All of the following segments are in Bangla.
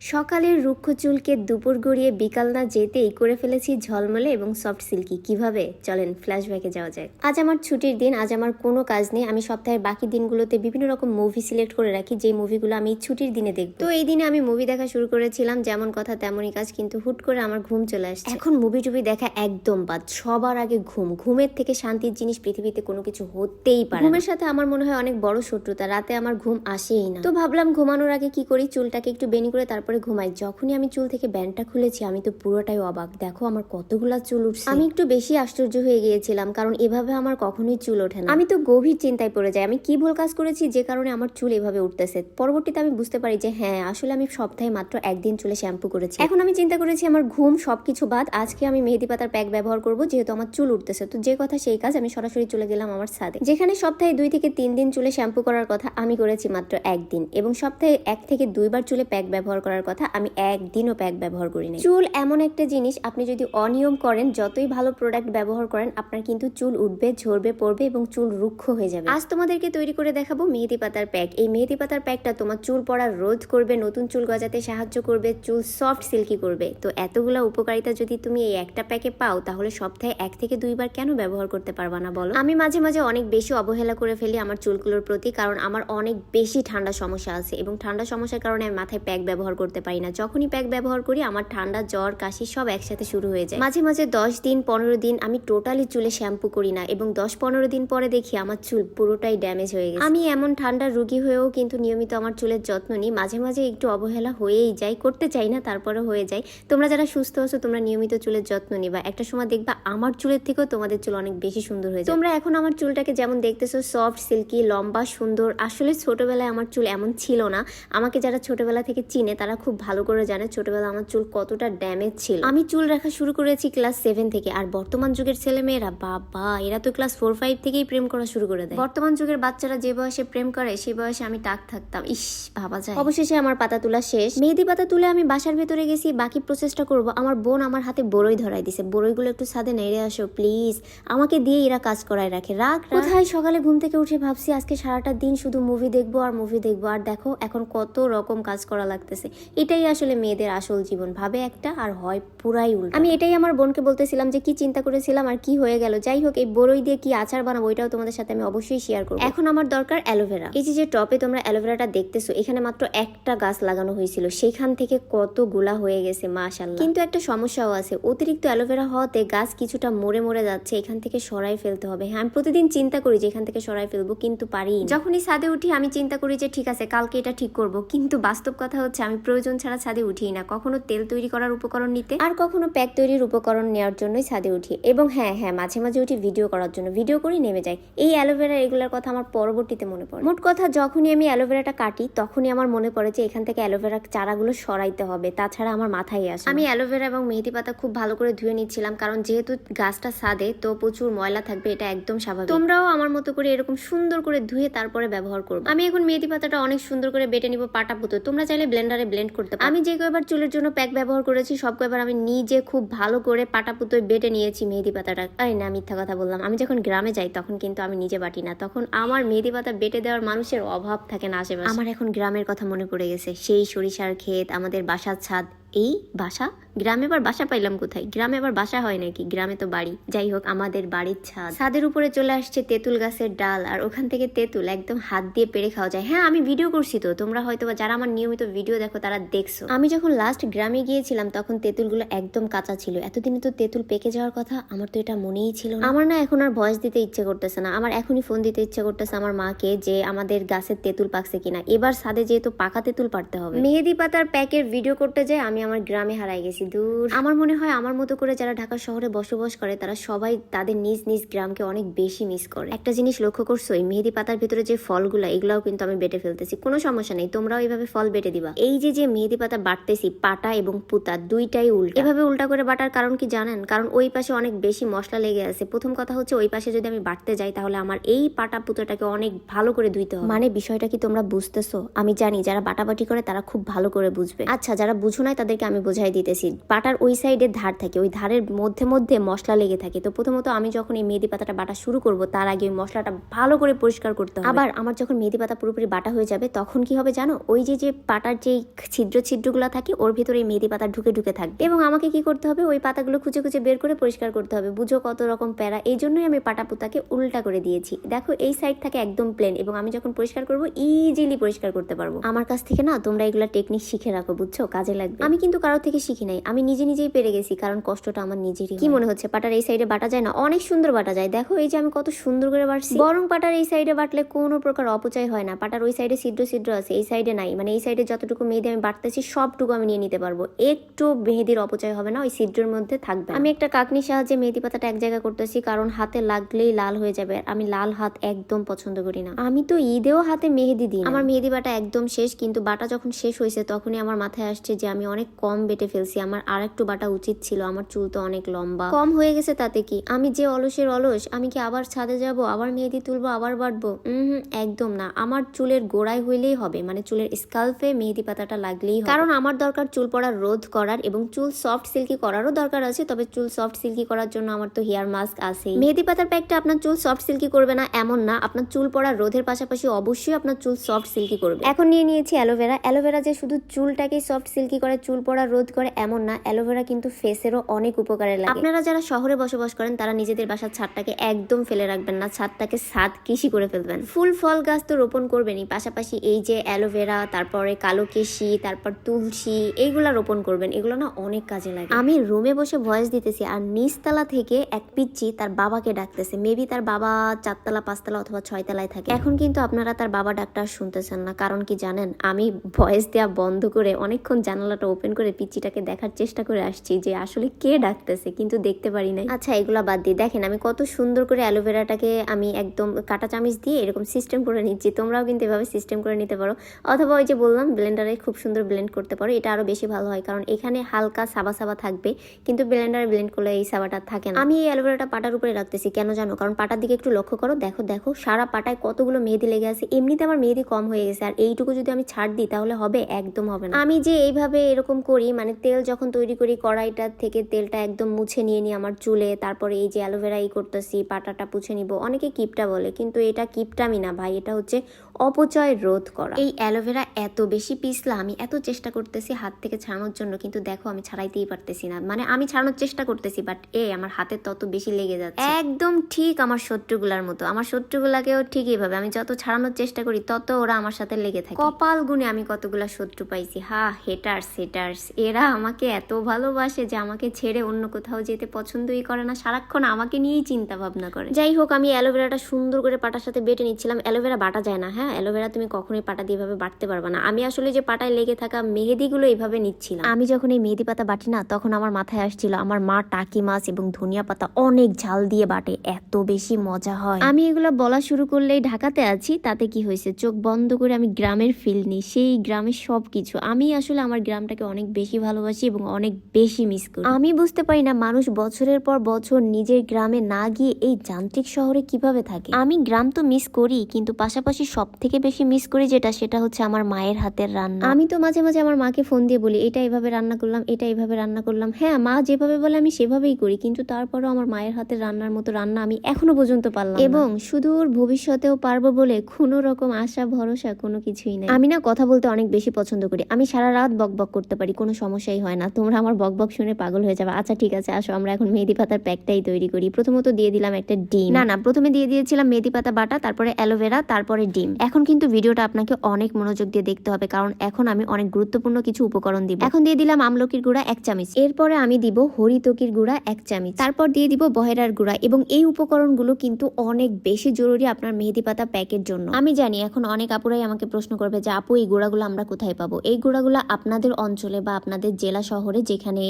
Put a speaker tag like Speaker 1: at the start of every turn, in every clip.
Speaker 1: সকালের রুক্ষ চুলকে দুপুর গড়িয়ে বিকাল না যেতেই করে ফেলেছি ঝলমলে এবং সফট সিল্কি। কীভাবে? চলেন ফ্ল্যাশব্যাকে যাওয়া যায় আজ আমার ছুটির দিন, আজ আমার কোনো কাজ নেই। আমি সপ্তাহের বাকি দিনগুলোতে বিভিন্ন রকম মুভি সিলেক্ট করে রাখি যে মুভিগুলো আমি ছুটির দিনে দেখব। তো এই দিনে আমি মুভি দেখা শুরু করেছিলাম, যেমন কথা তেমনই কাজ, কিন্তু হুট করে আমার ঘুম চলে আসছে। এখন মুভি টুভি দেখা একদম বাদ, সবার আগে ঘুম। ঘুমের থেকে শান্তির জিনিস পৃথিবীতে কোনো কিছু হতেই পারে। ঘুমের সাথে আমার মনে হয় অনেক বড় শত্রুতা, রাতে আমার ঘুম আসেই না। তো ভাবলাম ঘুমানোর আগে কি করি? চুলটাকে একটু বেনি করে তারপরে ঘুমাই। যখনই আমি চুল থেকে ব্যান্ডটা খুলেছি আমি তো পুরোটাই অবাক। দেখো আমার কতগুলা চুল উঠছে। আমি একটু বেশি আশ্চর্য হয়ে গিয়েছিলাম কারণ এভাবে আমার কখনোই চুল ওঠে না। আমি তো গভীর চিন্তায় পড়ে যাই। আমি কি ভুল কাজ করেছি যে কারণে আমার চুল এভাবে উঠতেছে? পরবর্তীতে আমি বুঝতে পারি যে হ্যাঁ আসলে আমি সপ্তাহে মাত্র একদিন চুলে শ্যাম্পু করেছি। এখন আমি চিন্তা করেছি আমার ঘুম সবকিছু বাদ আজকে আমি মেহেদি পাতার প্যাক ব্যবহার করব যেহেতু আমার চুল উঠতেছে। তো যে কথা সেই কাজ আমি সরাসরি চলে গেলাম আমার ছাদে। যেখানে সপ্তাহে দুই থেকে তিন দিন চুলে শ্যাম্পু করার কথা আমি করেছি মাত্র একদিন এবং সপ্তাহে এক থেকে দুইবার চুলে প্যাক ব্যবহার করার কথা আমি একদিনও প্যাক ব্যবহার করি না চুল এমন একটা জিনিস, আপনি যদি অনিয়ম করেন, যতই ভালো প্রোডাক্ট ব্যবহার করেন, আপনার কিন্তু চুল উঠবে, ঝরবে, পড়বে এবং চুল রুক্ষ হয়ে যাবে। আজ তোমাদেরকে তৈরি করে দেখাবো মেহেদি পাতার প্যাক এই মেহেদি পাতার প্যাকটা তোমার চুল পড়া রোধ করবে, নতুন চুল গজাতে সাহায্য করবে, চুল সফট সিল্কি করবে। তো এতগুলা উপকারিতা যদি তুমি এই একটা প্যাকে পাও, তাহলে সপ্তাহে এক থেকে দুইবার কেন ব্যবহার করতে পারবা না বলো? আমি মাঝে মাঝে অনেক বেশি অবহেলা করে ফেলি আমার চুলগুলোর প্রতি, কারণ আমার অনেক বেশি ঠান্ডা সমস্যা আছে এবং ঠান্ডা সমস্যার কারণে আমি মাথায় প্যাক ব্যবহার করতে পারি না। যখনই প্যাক ব্যবহার করি, আমার ঠান্ডা, জ্বর, কাশি সব একসাথে শুরু হয়ে যায়। মাঝে মাঝে দশ দিন, পনেরো দিন আমি টোটালি চুলে শ্যাম্পু করি না এবং দশ, পনেরো দিন পরে দেখি আমার চুল পুরোটাই ড্যামেজ হয়ে গেছে। আমি এমন ঠান্ডার রুগী হয়েও কিন্তু নিয়মিত আমার চুলের যত্ন নিই। মাঝে মাঝে একটু অবহেলা হয়েই যায়, করতে চাই না তারপরে হয়ে যায়। তোমরা যারা সুস্থ আছো, তোমরা নিয়মিত চুলের যত্ন নিবা। একটা সময় দেখবা আমার চুলের থেকেও তোমাদের চুল অনেক বেশি সুন্দর হয়ে যায়। তোমরা এখন আমার চুলটাকে যেমন দেখতেছো সফট সিল্কি লম্বা, সুন্দর। আসলে ছোটবেলায় আমার চুল এমন ছিল না। আমাকে যারা ছোটবেলা থেকে চিনে, তারা খুব ভালো করে জানে ছোটবেলা আমার চুল কতটা ড্যামেজ ছিল। আমি চুল রাখা শুরু করেছি ক্লাস সেভেন থেকে, আর বর্তমান যুগের ছেলে মেয়েরা বাবা, এরা তো ক্লাস ফোর ফাইভ থেকেই প্রেম করা শুরু করে দেয়। বর্তমান যুগের বাচ্চারা যে বয়সে প্রেম করে সেই বয়সে আমি টাক থাকতাম। ইস, ভাবা যায়। অবশেষে আমার পাতা তোলা শেষ। মেহেদি পাতা তুলে আমি বাসার ভেতরে গেছি, বাকি প্রসেসটা করব। আমার বোন আমার হাতে বড়ই ধরাই দিছে। বড়ইগুলো একটু সাদে নেড়ে আসো প্লিজ আমাকে দিয়ে এরা কাজ করায় রাখে। রাখ। কোথায় সকালে ঘুম থেকে উঠে ভাবছি, আজকে সারাটা দিন শুধু মুভি দেখব আর মুভি দেখব। আর দেখো, এখন কত রকম কাজ করা লাগতেছে। এটাই আসলে মেয়েদের আসল জীবন ভাবে একটা আর হয় পুরাই উল্টো। আমি এটাই আমার বোনকে বলতেছিলাম যে কি চিন্তা করেছিলাম আর কি হয়ে গেল। যাই হোক এই বড়ই দিয়ে কি আচার বানাবো ওইটাও তোমাদের সাথে আমি অবশ্যই শেয়ার করব। এখন আমার দরকার অ্যালোভেরা। এই যে টপে তোমরা অ্যালোভেরাটা দেখতেছো এখানে মাত্র একটা গাছ লাগানো হয়েছিল। সেখান থেকে কতগুলা হয়ে গেছে মাশাল্লাহ কিন্তু একটা সমস্যাও আছে অতিরিক্ত অ্যালোভেরা হওয়াতে গাছ কিছুটা মরে মরে যাচ্ছে এখান থেকে সরাই ফেলতে হবে। হ্যাঁ আমি প্রতিদিন চিন্তা করি যে এখান থেকে সরাই ফেলব কিন্তু পারি যখনই সাদে উঠি আমি চিন্তা করি যে ঠিক আছে কালকে এটা ঠিক করব। কিন্তু বাস্তব কথা হচ্ছে আমি প্রয়োজন ছাড়া ছাদে উঠি না। কখনো তেল তৈরি করার উপকরণ নিতে আর কখনো প্যাক তৈরির উপকরণ নেওয়ার জন্যই ছাদে উঠি। এবং হ্যাঁ হ্যাঁ মাঝে মাঝে উঠি ভিডিও করার জন্য। ভিডিও করি নেমে যাই। এই অ্যালোভেরা এগুলোর কথা আমার পরবর্তীতে মনে পড়ে। মোট কথা, যখনই আমি অ্যালোভেরাটা কাটি, তখনই আমার মনে পড়ে যে এখান থেকে অ্যালোভেরা চারাগুলো সরাইতে হবে। তাছাড়া আমার মাথায় আসে আমি অ্যালোভেরা এবং মেহেদি পাতা খুব ভালো করে ধুয়ে নিচ্ছিলাম, কারণ যেহেতু গাছটা সাদে তো প্রচুর ময়লা থাকবে, এটা একদম স্বাভাবিক। তোমরাও আমার মতো করে এরকম সুন্দর করে ধুয়ে তারপরে ব্যবহার করব। আমি এখন মেহেদি পাতাটা অনেক সুন্দর করে বেটে নিব পাটা পুতো তোমরা চাইলে ব্লেন্ডারে ব্লেন্ড করতে আমি যে কয়বার চুলের জন্য প্যাক ব্যবহার করেছি সব কয়বার আমি নিজে খুব ভালো করে পাটা পুতোয় বেটে নিয়েছি মেহেদি পাতাটা। তাই না মিথ্যা কথা বললাম। আমি যখন গ্রামে যাই তখন কিন্তু আমি নিজে বাটি না। তখন আমার মেহেদি পাতা বেটে দেওয়ার মানুষের অভাব থাকে না আশেপাশে। আমার এখন গ্রামের কথা মনে পড়ে গেছে। সেই সরিষার ক্ষেত আমাদের বাসার ছাদ এই বাসা, গ্রামে আবার বাসা পাইলাম কোথায়? গ্রামে আবার বাসা হয় নাকি? গ্রামে তো বাড়ি। যাই হোক, আমাদের বাড়ির ছাদ। ছাদের উপরে চলে আসছে তেঁতুল গাছের ডাল, আর ওখান থেকে তেঁতুল একদম হাত দিয়ে পেরে খাওয়া যায়। হ্যাঁ আমি ভিডিও করছি তো। তোমরা হয়তো যারা আমার নিয়মিত ভিডিও দেখো, তারা দেখছ। আমি যখন লাস্ট গ্রামে গিয়েছিলাম, তখন তেঁতুলগুলো একদম কাঁচা ছিল। এতদিনে তো তেঁতুল পেকে যাওয়ার কথা, আমার তো এটা মনেই ছিল আমার না এখন আর ভয়েস দিতে ইচ্ছে করতেছে না। আমার এখনই ফোন দিতে ইচ্ছে করতেছে আমার মাকে যে আমাদের গাছের তেঁতুল পাকছে কিনা। এবার সাদে যেহেতু পাকা তেঁতুল পারতে হবে। মেহেদি পাতার প্যাকের ভিডিও করতে যাই আমি আমার গ্রামে হারাই গেছি, দূর। আমার মনে হয় আমার মতো করে যারা ঢাকা শহরে বসবাস করে, তারা সবাই তাদের নিজ নিজ গ্রামকে অনেক বেশি মিস করে। একটা জিনিস লক্ষ্য করছ, এই মেহেদি পাতার ভিতরে যে ফলগুলো, এগুলাও কিন্তু আমি বেটে ফেলতেছি। কোনো সমস্যা নেই, তোমরাও এইভাবে ফল বেটে দিবা। এই যে যে মেহেদি পাতা বাটতেছি, পাটা এবং পুতা, দুইটাই উল্টা। এভাবে উল্টা করে বাটার কারণ কি জানেন? কারণ ওই পাশে অনেক বেশি মশলা লেগে আছে। প্রথম কথা হচ্ছে, ওই পাশে যদি আমি বাটতে যাই, তাহলে আমার এই পাটা পুতোটাকে অনেক ভালো করে ধুইতে হবে। মানে বিষয়টা কি তোমরা বুঝতেছো? আমি জানি, যারা বাটাবাটি করে, তারা খুব ভালো করে বুঝবে। আচ্ছা যারা বুঝো নাই আপনাদেরকে আমি বোঝাই দিতেছি। পাটার ওই সাইডের ধার থাকে, ওই ধারের মধ্যে মধ্যে মশলা লেগে থাকে। তো প্রথমত আমি যখন এই মেহেদি পাতাটা বাটা শুরু করব, তার আগে ওই মশলাটা ভালো করে পরিষ্কার করতে হবে। আবার আমার যখন মেহেদি পাতা পুরোপুরি বাটা হয়ে যাবে, তখন কি হবে জানো? ওই যে যে পাটার যে ছিদ্র ছিদ্রগুলো থাকে, ওর ভিতরে এই মেহেদি পাতা ঢুকে ঢুকে থাকবে। এবং আমাকে কি করতে হবে? ওই পাতাগুলো খুঁজে খুঁজে বের করে পরিষ্কার করতে হবে। বুঝো কত রকম প্যারা। এই জন্যই আমি পাটা পুতাকে উল্টা করে দিয়েছি। দেখো, এই সাইড থাকে একদম প্লেন এবং আমি যখন পরিষ্কার করব ইজিলি পরিষ্কার করতে পারব। আমার কাছ থেকে না, তোমরা এগুলো টেকনিক শিখে রাখো, বুঝছ? কাজে লাগবে। আমি কিন্তু কারোর থেকে শিখি নাই। আমি নিজে নিজেই পেরে গেছি কারণ কষ্টটা আমার নিজেরই কি মনে হচ্ছে? পাটার এই সাইডে বাটা যায় না? অনেক সুন্দর বাটা যায়। দেখো এই যে আমি কত সুন্দর করে বাটছি। বরং পাটার এই সাইডে বাটলে কোনো প্রকার অপচয় হয় না। পাটার ওই সাইডে ছিদ্র ছিদ্র আছে এই সাইডে নাই। মানে এই সাইডে যতটুকু মেহেদি আমি বাটতেছি সবটুকু আমি নিয়ে নিতে পারব। একটু মেহেদির অপচয় হবে না ওই ছিদ্রের মধ্যে থাকবে আমি একটা কাকনির সাহায্যে মেহেদি পাতাটা এক জায়গায় করতেছি কারণ হাতে লাগলেই লাল হয়ে যাবে। আর আমি লাল হাত একদম পছন্দ করি না। আমি তো ঈদেও হাতে মেহেদি দিই আমার মেহেদি বাটা একদম শেষ কিন্তু বাটা যখন শেষ হয়েছে তখনই আমার মাথায় আসছে যে আমি অনেক কম বেটে ফেলছি। আমার আর একটু বাটা উচিত ছিল। আমার চুল তো অনেক লম্বা। কম হয়ে গেছে তাতে কি? আমি যে অলসের অলস, আমি কি আবার ছাদে যাব? আবার মেহেদি তুলবো? আবার বাটবো? হুম, একদম না। আমার চুলের গোড়ায় হইলেই হবে। মানে চুলের স্কাল্পে মেহেদি পাতাটা লাগলেই কারণ আমার দরকার চুল পড়া রোধ করার এবং চুল সফট সিল্কি করারও দরকার আছে। তবে চুল সফট সিল্কি করার জন্য আমার তো হেয়ার মাস্ক আছে মেহেদি পাতার প্যাকটা আপনার চুল সফট সিল্কি করবে না এমন না। আপনার চুল পড়া রোধের পাশাপাশি অবশ্যই আপনার চুল সফট সিল্কি করবে। এখন নিয়ে নিয়েছি অ্যালোভেরা অ্যালোভেরা যে শুধু চুলটাকে সফট সিল্কি করে, চুল পড়া রোধ করে এমন না, অ্যালোভেরা কিন্তু ফেসেরও অনেক উপকারে লাগে। আপনারা যারা শহরে বসবাস করেন, তারা নিজেদের বাসার ছাদটাকে একদম ফেলে রাখবেন না, ছাদটাকে ছাদ কৃষি করে ফেলবেন। ফুল ফল গাছ তো রোপণ করবেনই, পাশাপাশি এই যে অ্যালোভেরা, তারপরে কালো কেশি, তারপর তুলসী এইগুলা রোপণ করবেন, এগুলো না অনেক কাজে লাগে। আমি রুমে বসে ভয়েস দিতেছি, আর নিচতলা থেকে এক পিচ্ছি তার বাবাকে ডাকতেছে। মেবি তার বাবা চারতলা, পাঁচতলা অথবা ছয়তলায় থাকে। এখন কিন্তু আপনারা তার বাবা ডাক্তার শুনতেছেন না, কারণ কি জানেন, আমি ভয়েস দেওয়া বন্ধ করে অনেকক্ষণ জানালাটা ওপেন করে পিচ্চিটাকে দেখার চেষ্টা করে আসছি যে আসলে কে ডাকতেছে, কিন্তু দেখতে পারি নাই। আচ্ছা এগুলা বাদ দিয়ে দেখেন, আমি কত সুন্দর করে অ্যালোভেরাটাকে আমি একদম কাটা চামিচ দিয়ে এরকম সিস্টেম করে নিচ্ছি। তোমরাও কিন্তু এভাবে সিস্টেম করে নিতে পারো। অথবা ওই যে বললাম ব্লেন্ডারে খুব সুন্দর ব্লেন্ড করতে পারো, এটা আরও বেশি ভালো হয়, কারণ এখানে হালকা সাবা সাবা থাকবে, কিন্তু ব্লেন্ডারে ব্লেন্ড করলে এই সাবাটা থাকে না। আমি এই অ্যালোভেরাটা পাটার উপরে রাখতেছি, কেন জানো? কারণ পাটার দিকে একটু লক্ষ্য করো, দেখো দেখো, সারা পাটায় কতগুলো মেহেদি লেগে আছে, এমনিতে আমার মেহেদি কম হয়ে গেছে, আর এইটুকু যদি আমি ছাড় দিই, তাহলে হবে, একদম হবে না। আমি যে এইভাবে এরকম করি মানে তেল যখন তৈরি করি কড়াইটার থেকে তেলটা একদম মুছে নিয়ে নিই আমার চুলে, তারপরে এই যে অ্যালোভেরা ই করতেছি, পাটাটা পুছে নিব, অনেকে কিপটা বলে, কিন্তু এটা কিপটামি না ভাই, এটা হচ্ছে অপচয় রোধ করা। এই অ্যালোভেরা এত বেশি পিছলা, আমি এত চেষ্টা করতেছি হাত থেকে ছাড়ানোর জন্য, কিন্তু দেখো আমি ছাড়াইতেই পারতেছি না। মানে আমি ছাড়ানোর চেষ্টা করতেছি বাট এ, আমার হাতে তত বেশি লেগে যাচ্ছে। একদম ঠিক আমার শত্রুগুলার মতো, আমার শত্রুগুলাকেও ঠিক এইভাবে, আমি যত ছাড়ানোর চেষ্টা করি, তত ওরা আমার সাথে লেগে থাকে। কপাল গুনে আমি কতগুলা শত্রু পাইছি, হা হেটার্স হেটার্স এরা আমাকে এত ভালোবাসে যে আমাকে ছেড়ে অন্য কোথাও যেতে পছন্দই করে না। সারাক্ষণ আমাকে নিয়েই চিন্তা ভাবনা করে। যাই হোক, আমি অ্যালোভেরাটা সুন্দর করে পাটার সাথে বেটে নিচ্ছিলাম। অ্যালোভেরা বাটা যায় না হ্যাঁ? অ্যালোভেরা তুমি কখনোই পাটা দিয়ে এভাবে বাটতে পারবে না। আমি আসলে যে পাটায় লেগে থাকা মেহেদিগুলো এইভাবে নিচ্ছিলাম। আমি যখন এই মেহেদি পাতা বাটি না, তখন আমার মাথায় আসছিল, আমার মা টাকি মাছ এবং ধনিয়া পাতা অনেক ঝাল দিয়ে বাটে, এত বেশি মজা হয়। আমি এগুলো বলা শুরু করলেই ঢাকাতে আছি, তাতে কি হয়েছে? চোখ বন্ধ করে আমি গ্রামের ফিল নিই, সেই গ্রামের সব কিছু আমি আসলে আমার গ্রামটাকে অনেক বেশি ভালোবাসি এবং অনেক বেশি মিস করি। আমি বুঝতে পারি না মানুষ বছরের পর বছর নিজের গ্রামে না গিয়ে এই যান্ত্রিক শহরে কীভাবে থাকে। আমি গ্রাম তো মিস করি কিন্তু পাশাপাশি সব থেকে বেশি মিস করি যেটা সেটা হচ্ছে আমার মায়ের হাতের রান্না। আমি তো মাঝে মাঝে আমার মাকে ফোন দিয়ে বলি এটা এইভাবে রান্না করলাম এটা এইভাবে রান্না করলাম। হ্যাঁ মা যেভাবে বলে আমি সেভাবেই করি কিন্তু তারপরও আমার মায়ের হাতের রান্নার মতো রান্না আমি এখনও পর্যন্ত পারলাম এবং সুদূর ভবিষ্যতেও পারব বলে কোনো রকম আশা ভরসা কোনো কিছুই নাই। আমি না কথা বলতে অনেক বেশি পছন্দ করি। আমি সারা রাত বক বক করতে পারি, কোনো সমস্যাই হয় না। তোমরা আমার বক বক শুনে পাগল হয়ে যাবে। আচ্ছা ঠিক আছে, আসো, আমরা এখন মেহেদি পাতার প্যাকটাই তৈরি করি। প্রথমত দিয়ে দিলাম একটা ডিম। না না, প্রথমে দিয়ে দিয়েছিলাম মেহেদি পাতা বাটা, তারপরে অ্যালোভেরা, তারপরে ডিম। এখন কিন্তু ভিডিওটা আপনাকে অনেক মনোযোগ দিয়ে দেখতে হবে, কারণ এখন আমি অনেক গুরুত্বপূর্ণ কিছু উপকরণ দিব। এখন দিয়ে দিলাম আমলকির গুঁড়া এক চামচ। এরপরে আমি দিব হরিতকির গুঁড়া এক চামচ। তারপর দিয়ে দিব বহেরার গুঁড়া, এবং এই উপকরণগুলো কিন্তু অনেক বেশি জরুরি আপনার মেহেদি পাতা প্যাকের জন্য। আমি জানি, এখন অনেক আপুরাই আমাকে প্রশ্ন করবে যে, আপু, এই গুঁড়াগুলো আমরা কোথায় পাবো? এই গুঁড়াগুলো আপনাদের অঞ্চলে বা আপনাদের জেলা শহরে যেখানে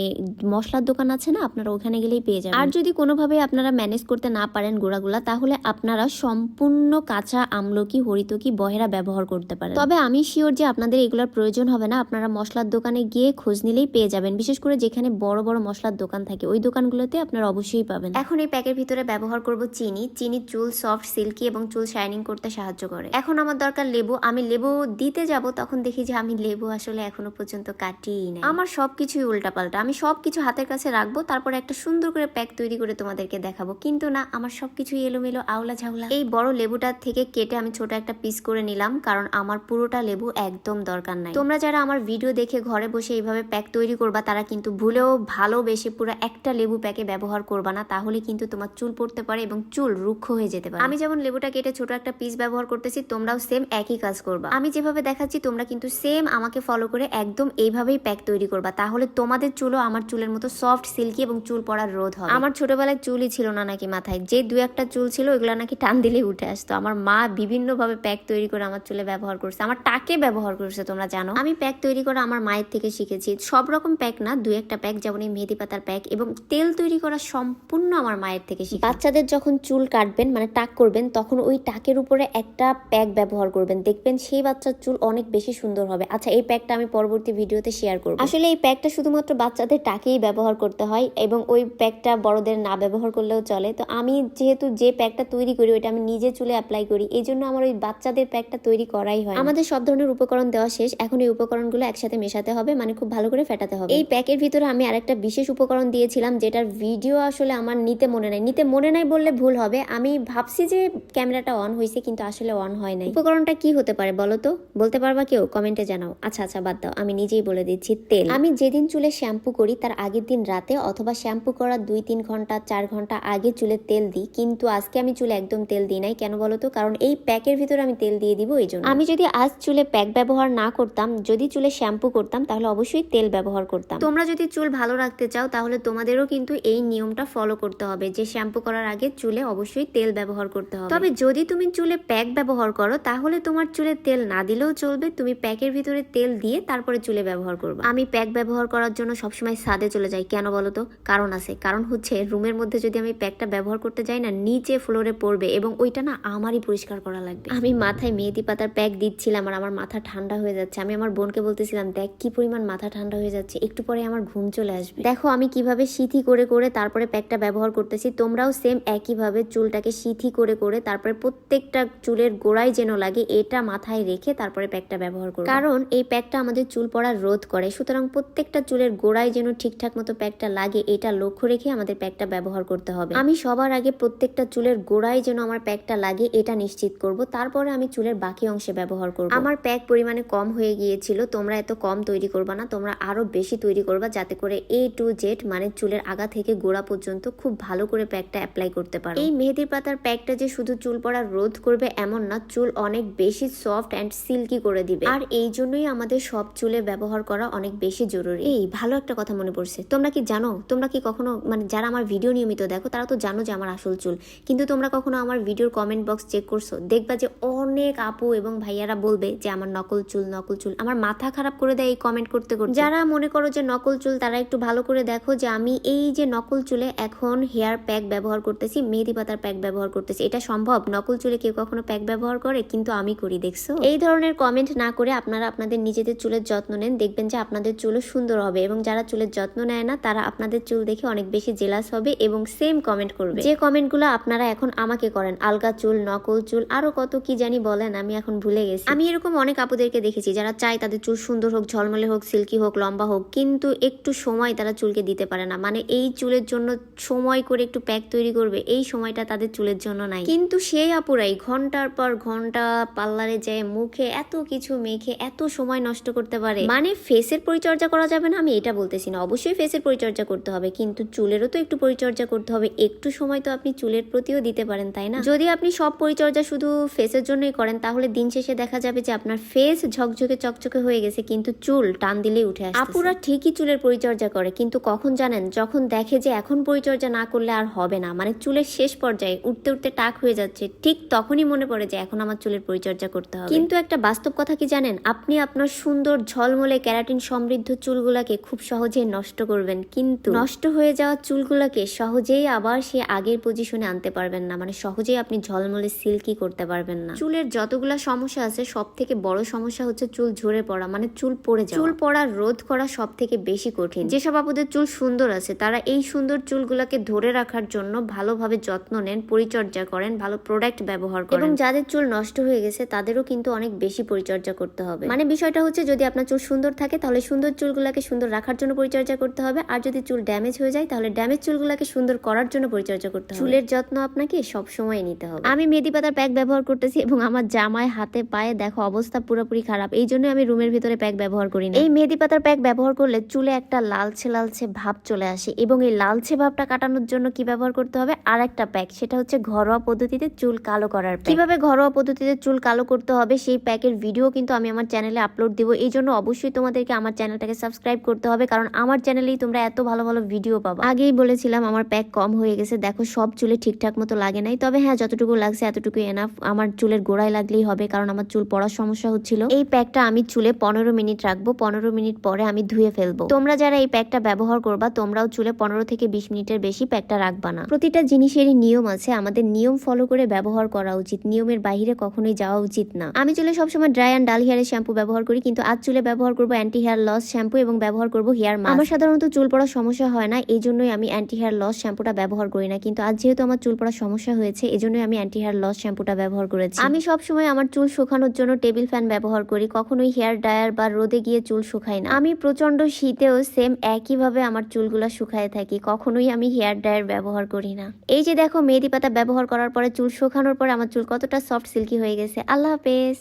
Speaker 1: মশলার দোকান আছে না, আপনারা ওখানে গেলেই পেয়ে যাবেন। আর যদি কোনোভাবে আপনারা ম্যানেজ করতে না পারেন গোড়াগুলা, তাহলে আপনারা সম্পূর্ণ কাঁচা আমলকি, হরিতকি, বহেরা ব্যবহার করতে পারেন। তবে আমি শিওর যে আপনাদের এগুলোর প্রয়োজন হবে না, আপনারা মশলার দোকানে গিয়ে খোঁজ নিলেই পেয়ে যাবেন। বিশেষ করে যেখানে বড় বড় মশলার দোকান থাকে, ওই দোকানগুলোতে আপনারা অবশ্যই পাবেন। এখন এই প্যাকের ভিতরে ব্যবহার করব চিনি। চিনি চুল সফট সিল্কি এবং চুল শাইনিং করতে সাহায্য করে। এখন আমার দরকার লেবু। আমি লেবু দিতে যাব, তখন দেখি যে আমি লেবু আসলে এখনও পর্যন্ত কাটি মোটেই নাই। আমার সবকিছুই উল্টাপাল্টা। আমি সব কিছু হাতের কাছে রাখব, তারপরে একটা সুন্দর করে প্যাক তৈরি করে তোমাদেরকে দেখাবো। কিন্তু না, আমার সবকিছুই এলোমেলো আউলা ঝাউলা এই বড় লেবুটার থেকে কেটে আমি ছোট একটা পিস করে নিলাম, কারণ আমার পুরোটা লেবু একদম দরকার নাই। তোমরা যারা আমার ভিডিও দেখে ঘরে বসে এইভাবে প্যাক তৈরি করবা, তারা কিন্তু ভুলেও ভালোবেসে পুরো একটা লেবু প্যাকে ব্যবহার করবা না, তাহলে কিন্তু তোমার চুল পড়তে পারে এবং চুল রুক্ষ হয়ে যেতে পারে। আমি যেমন লেবুটা কেটে ছোট একটা পিস ব্যবহার করতেছি, তোমরাও সেম একই কাজ করবা। আমি যেভাবে দেখাচ্ছি, তোমরা কিন্তু সেম আমাকে ফলো করে একদম এইভাবেই প্যাক তৈরি করবা। তাহলে তোমাদের চুলও আমার চুলের মতো সফট সিল্কি এবং চুল পড়ার রোধ হবে। আমার ছোটবেলায় চুলই ছিল না নাকি মাথায়। যে দু একটা চুল ছিল ওগুলো নাকি টান দিলেই উঠে আসতো। আমার মা বিভিন্নভাবে প্যাক তৈরি করে আমার চুলে ব্যবহার করছে। আমার টাকে ব্যবহার করছে তোমরা জানো। আমি প্যাক তৈরি করা আমার মায়ের থেকে শিখেছি। সব রকম প্যাক না দু একটা প্যাক যেমন এই মেহেদি পাতার প্যাক এবং তেল তৈরি করা সম্পূর্ণ আমার মায়ের থেকে শিখি বাচ্চাদের যখন চুল কাটবেন মানে টাক করবেন তখন ওই টাকের উপরে একটা প্যাক ব্যবহার করবেন। দেখবেন সেই বাচ্চার চুল অনেক বেশি সুন্দর হবে। আচ্ছা এই প্যাকটা আমি পরবর্তী ভিডিওতে শেয়ার করব। আসলে এই প্যাকটা শুধুমাত্র বাচ্চাদের টাকেই ব্যবহার করতে হয় এবং ওই প্যাকটা বড়দের না ব্যবহার করলেও চলে। তো আমি যেহেতু যে প্যাকটা তৈরি করি ওইটা আমি নিজে চুলে অ্যাপ্লাই করি এই জন্য আমার ওই বাচ্চাদের প্যাকটা তৈরি করাই হয় আমাদের সব ধরনের উপকরণ দেওয়া শেষ। এখন এই উপকরণগুলো একসাথে মেশাতে হবে মানে খুব ভালো করে ফেটাতে হবে। এই প্যাকের ভিতরে আমি আরেকটা বিশেষ উপকরণ দিয়েছিলাম যেটার ভিডিও আসলে আমার নিতে মনে নাই। নিতে মনে নাই বললে ভুল হবে। আমি ভাবছি যে ক্যামেরাটা অন হয়েছে কিন্তু আসলে অন হয় নাই। উপকরণটা কি হতে পারে বলো তো? বলতে পারবা কেউ? কমেন্টে জানাও। আচ্ছা আচ্ছা বাদ দাও। আমি নিজেই বলে দিচ্ছি তেল। আমি যেদিন চুলে শ্যাম্পু করি তার আগের দিন রাতে অথবা শ্যাম্পু করার দুই তিন ঘণ্টা চার ঘণ্টা আগে চুলে তেল দিই। কিন্তু আজকে আমি চুলে একদম তেল দিই নাই। কেন বলো তো? কারণ এই প্যাকের ভিতরে আমি তেল দিয়ে দিব এই জন্য আমি যদি আজ চুলে প্যাক ব্যবহার না করতাম যদি চুলে শ্যাম্পু করতাম তাহলে অবশ্যই তেল ব্যবহার করতাম। তোমরা যদি চুল ভালো রাখতে চাও তাহলে তোমাদেরও কিন্তু এই নিয়মটা ফলো করতে হবে যে শ্যাম্পু করার আগে চুলে অবশ্যই তেল ব্যবহার করতে হবে। তবে যদি তুমি চুলে প্যাক ব্যবহার করো তাহলে তোমার চুলে তেল না দিলেও চলবে। তুমি প্যাকের ভিতরে তেল দিয়ে তারপরে চুলে ব্যবহার করবে। আমি প্যাক ব্যবহার করার জন্য সবসময় সাদে চলে যাই। কেন বলো তো? কারণ আছে। কারণ হচ্ছে রুমের মধ্যে যদি আমি প্যাকটা ব্যবহার করতে যাই না, নিচে ফ্লোরে পড়বে এবং ওইটা না আমারই পরিষ্কার করা লাগবে। আমি মাথায় মেহেদি পাতার প্যাক দিচ্ছিলাম আর আমার মাথা ঠান্ডা হয়ে যাচ্ছে। আমি আমার বোনকে বলতেছিলাম, দেখ কি পরিমাণ মাথা ঠান্ডা হয়ে যাচ্ছে। একটু পরে আমার ঘুম চলে আসবে। দেখো, আমি কীভাবে সিথি করে করে তারপরে প্যাকটা ব্যবহার করতেছি। তোমরাও সেম একইভাবে চুলটাকে সিথি করে করে তারপরে প্রত্যেকটা চুলের গোড়ায় যেন লাগে এটা মাথায় রেখে তারপরে প্যাকটা ব্যবহার করো কারণ এই প্যাকটা আমাদের চুল পড়ার রোধ করে। সুতরাং প্রত্যেকটা চুলের গোড়ায় যেন ঠিকঠাক মতো প্যাকটা লাগে, এটা লক্ষ্য রেখে আমাদের প্যাকটা ব্যবহার করতে হবে। আমি সবার আগে প্রত্যেকটা চুলের গোড়ায় যেন আমার প্যাকটা লাগে, এটা নিশ্চিত করব। তারপরে আমি চুলের বাকি অংশে ব্যবহার করব। আমার প্যাক পরিমাণে কম হয়ে গিয়েছিল, তোমরা এত কম তৈরি করবা না, তোমরা আরও বেশি তৈরি করবা, যাতে করে এ টু জেড মানে চুলের আগা থেকে গোড়া পর্যন্ত খুব ভালো করে প্যাকটা অ্যাপ্লাই করতে পারো। এই মেহেদির পাতার প্যাকটা যে শুধু চুল পড়া রোধ করবে এমন না, চুল অনেক বেশি সফট অ্যান্ড সিল্কি করে দিবে। আর এই জন্যই আমাদের সব চুলে ব্যবহার করা অনেক বেশি জরুরি। এই, ভালো একটা কথা মনে পড়ছে। তোমরা কি জানো? তোমরা কি কখনো মানে যারা আমার ভিডিও নিয়মিত দেখো, তারা তো জানো যে আমার আসল চুল। কিন্তু তোমরা কখনো আমার ভিডিওর কমেন্ট বক্স চেক করছ? দেখবা যে অনেক আপু এবং ভাইয়ারা বলবে যে আমার নকল চুল নকল চুল। আমার মাথা খারাপ করে দেয় এই কমেন্ট করতে করতে। যারা মনে করো যে নকল চুল তারা একটু ভালো করে দেখো যে আমি এই যে নকল চুলে এখন হেয়ার প্যাক ব্যবহার করতেছি, মেহেদি পাতার প্যাক ব্যবহার করতেছি। এটা সম্ভব? নকল চুলে কেউ কখনো প্যাক ব্যবহার করে? কিন্তু আমি করি, দেখছ? এই ধরনের কমেন্ট না করে আপনারা আপনাদের নিজেদের চুলের যত্ন নেন। দেখবেন যে আপনাদের চুলও সুন্দর হবে এবং যারা চুলের যত্ন নেয় না, তারা আপনাদের চুল দেখে অনেক বেশি জেলাস হবে এবং সেম কমেন্ট করবে। যে কমেন্টগুলো আপনারা এখন আমাকে করেন, আলগা চুল, নকল চুল, আরও কত কি জানি বলেন, আমি এখন ভুলে গেছি। আমি এরকম অনেক আপুদেরকে দেখেছি, যারা চায় তাদের চুল সুন্দর হোক, ঝলমলে হোক সিল্কি হোক, লম্বা হোক, কিন্তু একটু সময় তারা চুলকে দিতে পারে না। মানে এই চুলের জন্য সময় করে একটু প্যাক তৈরি করবে, এই সময়টা তাদের চুলের জন্য নাই। কিন্তু সেই আপুরাই ঘণ্টার পর ঘণ্টা পার্লারে যায়, মুখে এত কিছু মেখে এত সময় নষ্ট করতে পারে। মানে ফেসের পরিচর্যা করা যাবে না, আমি এটা বলতেছি না। অবশ্যই ফেসের পরিচর্যা করতে হবে, কিন্তু চুলেরও তো একটু পরিচর্যা করতে হবে। একটু সময় তো আপনি চুলের প্রতিও দিতে পারেন, তাই না? যদি আপনি সব পরিচর্যা শুধু ফেসের জন্যই করেন, তাহলে দিন শেষে দেখা যাবে যে আপনার ফেস ঝকঝকে চকচকে হয়ে গেছে, কিন্তু চুল টান দিলেই উঠে আসে আপুরা ঠিকই চুলের পরিচর্যা করে, কিন্তু কখন জানেন, যখন দেখে যে এখন পরিচর্যা না করলে আর হবে না মানে চুলের শেষ পর্যায়ে উঠতে উঠতে টাক হয়ে যাচ্ছে, ঠিক তখনই মনে পড়ে যে এখন আমার চুলের পরিচর্যা করতে হবে। কিন্তু একটা বাস্তব কথা কি জানেন? আপনি আপনার সুন্দর ঝলমলে ক্যারাটিন সমৃদ্ধ চুলগুলাকে খুব সহজেই নষ্ট করবেন, কিন্তু নষ্ট হয়ে যাওয়া চুলগুলাকে সহজেই আবার সে আগের পজিশনে আনতে পারবেন না। মানে সহজেই আপনি ঝলমলে সিল্কি করতে পারবেন না। চুলের যতগুলা সমস্যা আছে সব থেকে বড় সমস্যা হচ্ছে চুল ঝরে পড়া মানে চুল পড়ে যাওয়া। চুল পড়া রোধ করা সব থেকে বেশি কঠিন। যেসব আপুদের চুল সুন্দর আছে, তারা এই সুন্দর চুলগুলাকে ধরে রাখার জন্য ভালোভাবে যত্ন নেন, পরিচর্যা করেন, ভালো প্রোডাক্ট ব্যবহার করেন। এবং যাদের চুল নষ্ট হয়ে গেছে, তাদেরও কিন্তু অনেক বেশি পরিচর্যা করতে হবে। মানে বিষয়টা হচ্ছে, যদি আপনার চুল সুন্দর থাকে থাকে তাহলে সুন্দর চুলগুলোকে সুন্দর রাখার জন্য পরিচর্যা করতে হবে। আর যদি চুল ড্যামেজ হয়ে যায় তাহলে ড্যামেজ চুলগুলোকে সুন্দর করার জন্য পরিচর্যা করতে হবে। চুলের যত্ন আপনাকে সব সময় নিতে হবে। আমি মেহেদি পাতার প্যাক ব্যবহার করতেছি এবং আমার জামায় হাতে পায়ে দেখো অবস্থা পুরোপুরি খারাপ। এই জন্য আমি রুমের ভিতরে প্যাক ব্যবহার করি না। এই মেহেদি পাতার প্যাক ব্যবহার করলে চুলে একটা লালচে লালচে ভাব চলে আসে এবং এই লালচে ভাবটা কাটানোর জন্য কি ব্যবহার করতে হবে? আর একটা প্যাক সেটা হচ্ছে ঘরোয়া পদ্ধতিতে চুল কালো করার। কীভাবে ঘরোয়া পদ্ধতিতে চুল কালো করতে হবে সেই প্যাকের ভিডিও কিন্তু আমি আমার চ্যানেলে আপলোড দিব। এই জন্য অবশ্যই তোমাদেরকে আমার চ্যানেলটাকে সাবস্ক্রাইব করতে হবে, কারণ আমার চ্যানেলেই তোমরা এত ভালো ভালো ভিডিও পাবা। আগেই বলেছিলাম আমার প্যাক কম হয়ে গেছে, দেখো সব চুলে ঠিকঠাক মতো লাগে নাই। তবে হ্যাঁ যতটুকু লাগছে এতটুকু এনাফ আমার চুলের গোড়ায় লাগলেই হবে, কারণ আমার চুল পড়ার সমস্যা হচ্ছিল। এই প্যাকটা আমি চুলে পনেরো মিনিট রাখব, পনেরো মিনিট পরে আমি ধুয়ে ফেলব। তোমরা যারা এই প্যাকটা ব্যবহার করবা, তোমরাও চুলে পনেরো থেকে বিশ মিনিটের বেশি প্যাকটা রাখবা না। প্রতিটা জিনিসেরই নিয়ম আছে, আমাদের নিয়ম ফলো করে ব্যবহার করা উচিত। নিয়মের বাইরে কখনোই যাওয়া উচিত না। আমি চুলে সবসময় ড্রাই অ্যান্ড ডাল হেয়ারের শ্যাম্পু ব্যবহার করি, কিন্তু আজ চুলে ব্যবহার করব অ্যান্টি হেয়ার লস শ্যাম্পু এবং ব্যবহার করব হেয়ার মাস্ক আমার সাধারণত চুল পড়ার সমস্যা হয় না এই জন্যই আমি অ্যান্টি হেয়ার লস শ্যাম্পুটা ব্যবহার করি না। কিন্তু আজ যেহেতু আমার চুল পড়ার সমস্যা হয়েছে এই জন্যই আমি অ্যান্টি হেয়ার লস শ্যাম্পুটা ব্যবহার করেছি। আমি সবসময় আমার চুল শুকানোর জন্য টেবিল ফ্যান ব্যবহার করি কখনোই হেয়ার ড্রায়ার বা রোদে গিয়ে চুল শুকাই না। আমি প্রচণ্ড শীতেও সেম একইভাবে আমার চুলগুলা শুকায় থাকি কখনোই আমি হেয়ার ড্রায়ার ব্যবহার করি না। এই যে দেখো মেহেদি পাতা ব্যবহার করার পরে চুল শুকানোর পরে আমার চুল কতটা সফট সিল্কি হয়ে গেছে। আল্লাহ হাফেজ।